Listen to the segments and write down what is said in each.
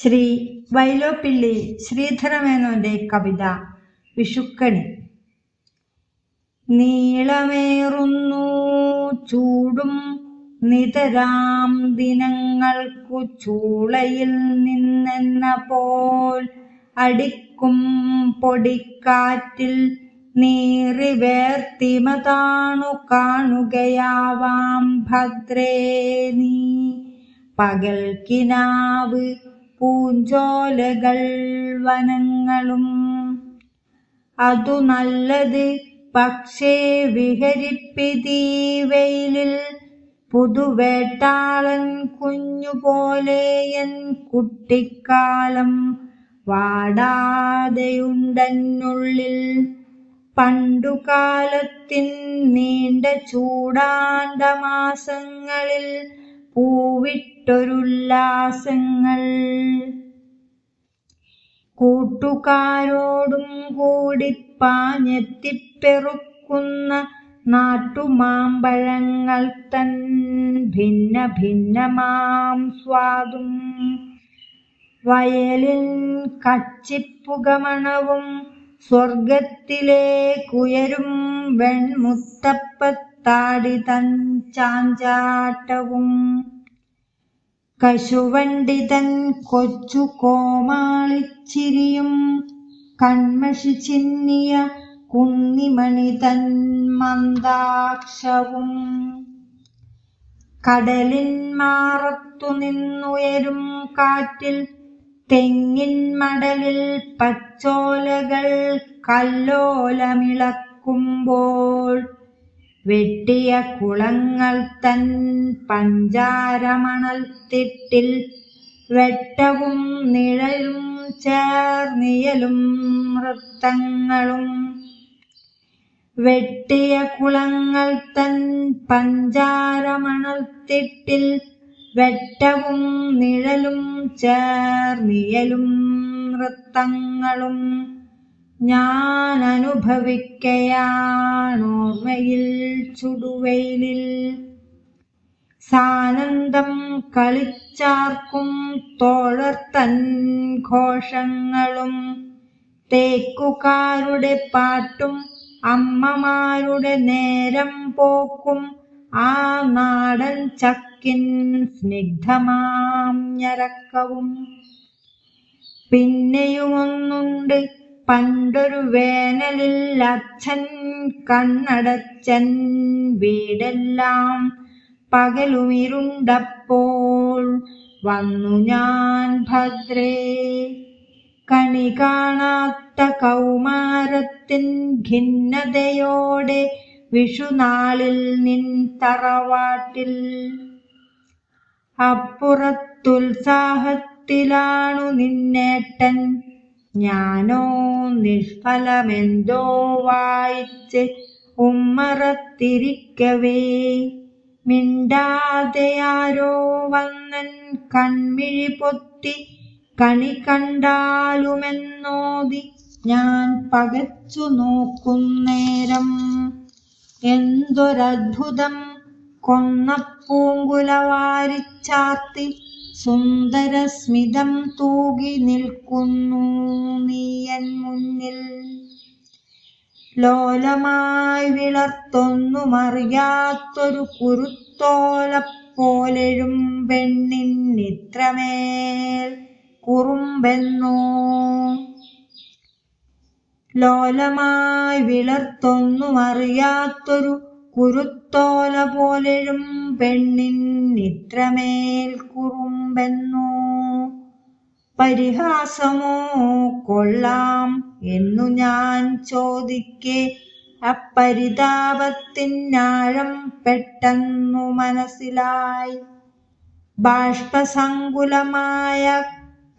ശ്രീ വൈലോപ്പിള്ളി ശ്രീധരമേനോന്റെ കവിത വിഷുക്കണി. നീളമേറുന്നു ചൂടും നിതരാം ദിനങ്ങൾക്കു ചൂളയിൽ നിന്നെന്ന പോൽ അടിക്കും പൊടിക്കാറ്റിൽ നീറി കാണുകയാവാം ഭദ്രേ നീ. പകൽക്കിനാവ് പൂഞ്ചോലകൾ വനങ്ങളും. അതു നല്ലത് പക്ഷേ വിഹരിപ്പിതീ വെയിലിൽ പുതുവേട്ടാളൻ കുഞ്ഞുപോലെയൻ കുട്ടിക്കാലം വാടാതെയുണ്ടെന്നുള്ളിൽ പണ്ടുകാലത്തിൻ നീണ്ട ചൂടാണ്ട മാസങ്ങളിൽ പൂവിട്ടൊരുല്ലാസങ്ങൾ. കൂട്ടുകാരോടും കൂടി പാഞ്ഞെത്തിപ്പെറുക്കുന്ന നാട്ടുമാമ്പഴങ്ങൾ തൻ ഭിന്ന ഭിന്നമാം സ്വാദും. വയലിൽ കച്ചിപ്പുകമണവും സ്വർഗത്തിലേക്കുയരും വെൺമുത്തപ്പത്താടി തൻ കശുവണ്ടിതൻ കൊച്ചു കോമാളിച്ചിരിയും. കൺമഷി ചിന്നിയ കുന്നിമണി തൻ മന്ദാക്ഷവും. കടലിൻ മാറത്തു നിന്നുയരും കാറ്റിൽ തെങ്ങിൻ മടലിൽ പച്ചോലകൾ കല്ലോലമിളക്കുമ്പോൾ. വെട്ടിയ കുളങ്ങൾ തൻ പഞ്ചാരമണൽത്തിട്ടിൽ വെട്ടവും നിഴലും ചേർന്നിയലും നൃത്തങ്ങളും വെട്ടിയ കുളങ്ങൾ തൻ പഞ്ചാരമണൽത്തിട്ടിൽ വെട്ടവും നിഴലും ചേർന്നിയലും നൃത്തങ്ങളും ഞാൻ അനുഭവിക്കയാണോർമ്മയിൽ ചുടുവെയിലിൽ. സാനന്ദം കളിച്ചാർക്കും തോഴർത്തൻ ഘോഷങ്ങളും. തേക്കുകാരുടെ പാട്ടും അമ്മമാരുടെ നേരം പോക്കും. ആ നാടൻ ചക്കിൻ സ്നിഗ്ധമാം ഞരക്കവും. പിന്നെയുമൊന്നുണ്ട് പണ്ടൊരു വേനലിൽ അച്ഛൻ കണ്ണടച്ചൻ വീടെല്ലാം പകലുമിരുണ്ടപ്പോൾ വന്നു ഞാൻ ഭദ്രേ. കണി കാണാത്ത കൗമാരത്തിൻ ഖിന്നതയോടെ വിഷുനാളിൽ നിൻ തറവാട്ടിൽ. അപ്പുറത്തുത്സാഹത്തിലാണു നിന്നേട്ടൻ. ഞാനോ നിഷ്ഫലമെന്തോ വായിച്ച് ഉമ്മറത്തിരിക്കവേ. മിണ്ടാതെയാരോ വന്നൻ കൺമിഴി പൊത്തി കണി കണ്ടാലുമെന്നോതി ഞാൻ പകച്ചു നോക്കുന്നേരം. എന്തൊരത്ഭുതം കൊന്നപ്പൂങ്കുല വാരിച്ചാർത്തി സുന്ദരസ്മിതം തൂകി നിൽക്കുന്നു നീയൻ മുന്നിൽ. ലോലമായി വിളർത്തൊന്നുമറിയാത്തൊരു കുരുത്തോലപ്പോലെഴും പെണ്ണിന്നിത്രമേൽ കുറുമ്പെന്നോ. ലോലമായി വിളർത്തൊന്നുമറിയാത്തൊരു കുരുത്തോല പോലെഴും പെണ്ണിന്നിത്രമേൽ കുറുമ്പെന്നോ പരിഹാസമോ കൊള്ളാം എന്നു ഞാൻ ചോദിക്കെ. അപ്പരിതാപത്തിനാഴം പെട്ടെന്നു മനസ്സിലായി. ബാഷ്പസങ്കുലമായ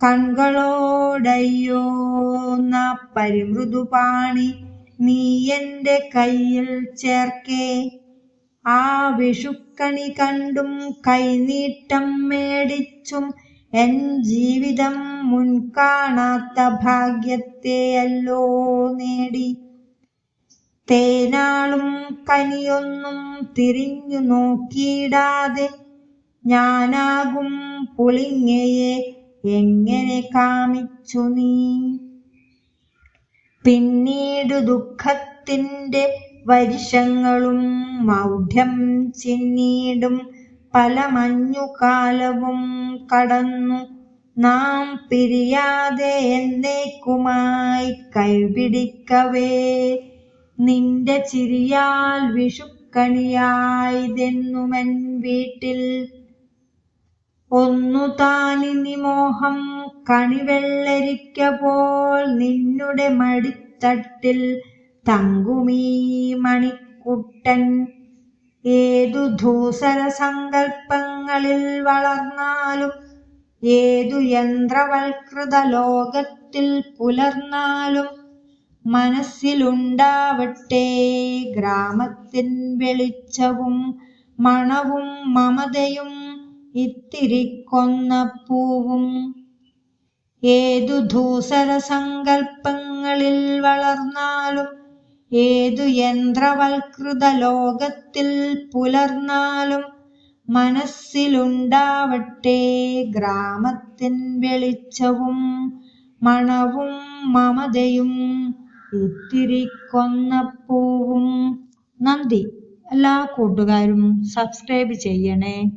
കൺകളോടയ്യോ പരിമൃദുപാണി നീ എന്റെ കയ്യിൽ ചേർക്കേ. ആ വിഷുക്കണി കണ്ടും കൈനീട്ടം മേടിച്ചും എൻ ജീവിതം മുൻകാണാത്ത ഭാഗ്യത്തെയല്ലോ നേടി. തേനാളും കനിയൊന്നും തിരിഞ്ഞു നോക്കിയിടാതെ ഞാനാകും പുളിങ്ങയെ എങ്ങനെ കാമിച്ചു നീ? പിന്നീട് ദുഃഖത്തിന്റെ വർഷങ്ങളും മൗഢ്യം ചിന്നീടും പല മഞ്ഞുകാലവും കടന്നു. നാം പിരിയാതെ എന്നേക്കുമായി കൈപിടിക്കവേ. നിന്റെ ചിരിയാൽ വിഷുക്കണിയായതെന്നുമൻ വീട്ടിൽ. ഒന്നു താനിനി മോഹം കണിവെള്ളരിക്ക പോൽ നിന്നുടെ മടിത്തട്ടിൽ. തങ്കുമീ മണിക്കുട്ടൻ. ഏതു ധൂസര സങ്കൽപ്പങ്ങളിൽ വളർന്നാലും ഏതു യന്ത്രവൽകൃത ലോകത്തിൽ പുലർന്നാലും മനസ്സിലുണ്ടാവട്ടെ ഗ്രാമത്തിൻ വെളിച്ചവും മണവും മമതയും ഇത്തിരി കൊന്നപ്പൂവും ഏതു ധൂസര സങ്കൽപ്പങ്ങളിൽ വളർന്നാലും ഏതു യന്ത്രവൽകൃത ലോകത്തിൽ പുലർന്നാലും മനസ്സിലുണ്ടാവട്ടെ ഗ്രാമത്തിൻ വെളിച്ചവും മണവും മമതയും ഇത്തിരി കൊന്നപ്പൂവും നന്ദി. എല്ലാ കൂട്ടുകാരും സബ്സ്ക്രൈബ് ചെയ്യണേ.